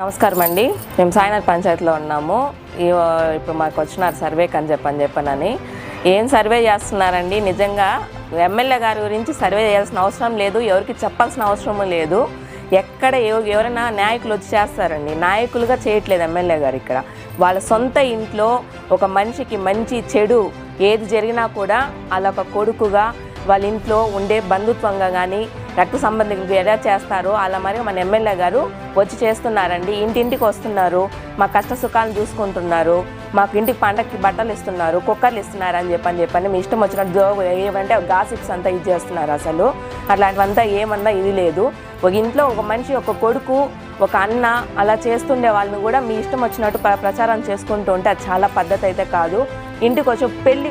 నమస్కారం అండి. మేము సాయినాథ్ పంచాయతీలో ఉన్నాము. ఇప్పుడు మాకు వచ్చినారు సర్వేకి అని చెప్పని చెప్పనని. ఏం సర్వే చేస్తున్నారండి? నిజంగా ఎమ్మెల్యే గారి గురించి సర్వే చేయాల్సిన అవసరం లేదు. ఎవరికి చెప్పాల్సిన అవసరం లేదు. ఎక్కడ ఎవరైనా నాయకులు వచ్చి చేస్తారండి. నాయకులుగా చేయట్లేదు ఎమ్మెల్యే గారు ఇక్కడ. వాళ్ళ సొంత ఇంట్లో ఒక మనిషికి మంచి చెడు ఏది జరిగినా కూడా అలా ఒక కొడుకుగా వాళ్ళ ఇంట్లో ఉండే బంధుత్వంగా కానీ రక్త సంబంధికులు ఎలా చేస్తారో అలా మరి మన ఎమ్మెల్యే గారు వచ్చి చేస్తున్నారండి. ఇంటింటికి వస్తున్నారు. మా కష్ట సుఖాలను చూసుకుంటున్నారు. మాకు ఇంటికి పండగకి బట్టలు ఇస్తున్నారు కుక్కర్లు ఇస్తున్నారు అని చెప్పని చెప్పని మీ ఇష్టం వచ్చినట్టు జో ఏమంటే గాసిప్స్ అంతా ఇది చేస్తున్నారు అసలు. అట్లాంటివంతా ఏమన్నా ఇది లేదు. ఒక ఇంట్లో ఒక మనిషి ఒక కొడుకు ఒక అన్న అలా చేస్తుండే వాళ్ళని కూడా మీ ఇష్టం వచ్చినట్టు ప్ర- ప్రచారం చేసుకుంటూ ఉంటే అది చాలా పద్ధతి అయితే కాదు. ఇంటికి వచ్చి పెళ్ళి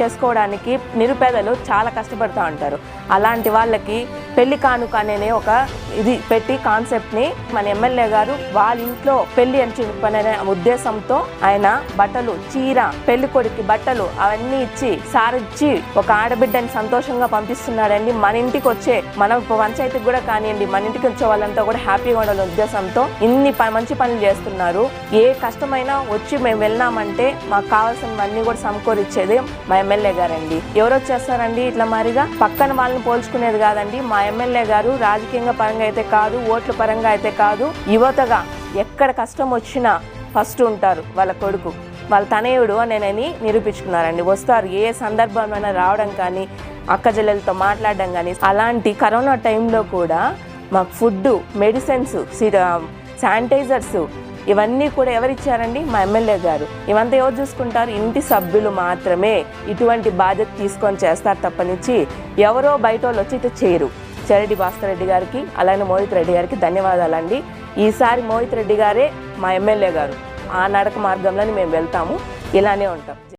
చేసుకోవడానికి నిరుపేదలు చాలా కష్టపడుతూ ఉంటారు. అలాంటి వాళ్ళకి పెళ్ళి కానుక అనే ఒక ఇది పెట్టి కాన్సెప్ట్ని మన ఎమ్మెల్యే గారు వాళ్ళ ఇంట్లో పెళ్ళి అని చెప్పనే ఉద్దేశంతో ఆయన బట్టలు చీర పెళ్ళి కొడుకు బట్టలు అవన్నీ ఇచ్చి సారిచ్చి ఒక ఆడబిడ్డని సంతోషంగా పంపిస్తున్నాడండి. మన ఇంటికి వచ్చే మన పంచాయతీకి కూడా కానివ్వండి మన ఇంటికి వచ్చే వాళ్ళంతా కూడా హ్యాపీగా ఉండాలనే ఉద్దేశంతో ఇన్ని ప- మంచి పనులు చేస్తున్నారు. ఏ కష్టమైనా వచ్చి మేము వెళ్ళినామంటే మాకు కావాల్సినవన్నీ కూడా సమకూరిచ్చేది మా ఎమ్మెల్యే గారండి. ఎవరు వచ్చేస్తారండి ఇట్లా మారిగా? పక్కన వాళ్ళని పోల్చుకునేది కాదండి. మా ఎమ్మెల్యే గారు రాజకీయంగా పరంగా అయితే కాదు ఓట్ల పరంగా అయితే కాదు. యువతగా ఎక్కడ కష్టం వచ్చినా ఫస్ట్ ఉంటారు వాళ్ళ కొడుకు. వాళ్ళ తనయుడు నేనని నిరూపించుకున్నారండి వస్తారు ఏ సందర్భమైనా రావడం కానీ అక్క చెల్లెలతో మాట్లాడడం కానీ అలాంటి కరోనా టైంలో కూడా మాకు ఫుడ్ మెడిసిన్స్ శానిటైజర్స్ ఇవన్నీ కూడా ఎవరిచ్చారండి? మా ఎమ్మెల్యే గారు. ఇవంతా ఎవరు చూసుకుంటారు? ఇంటి సభ్యులు మాత్రమే ఇటువంటి బాధ్యత తీసుకొని చేస్తారు తప్పనిచ్చి ఎవరో బయట వాళ్ళు వచ్చి చేయరు చెరడి భాస్కర్ రెడ్డి గారికి అలాగే మోహిత్ రెడ్డి గారికి ధన్యవాదాలండి. ఈసారి మోహిత్ రెడ్డి గారే మా ఎమ్మెల్యే గారు. ఆ నడక మార్గంలోనే మేము వెళ్తాము. ఇలానే ఉంటాం.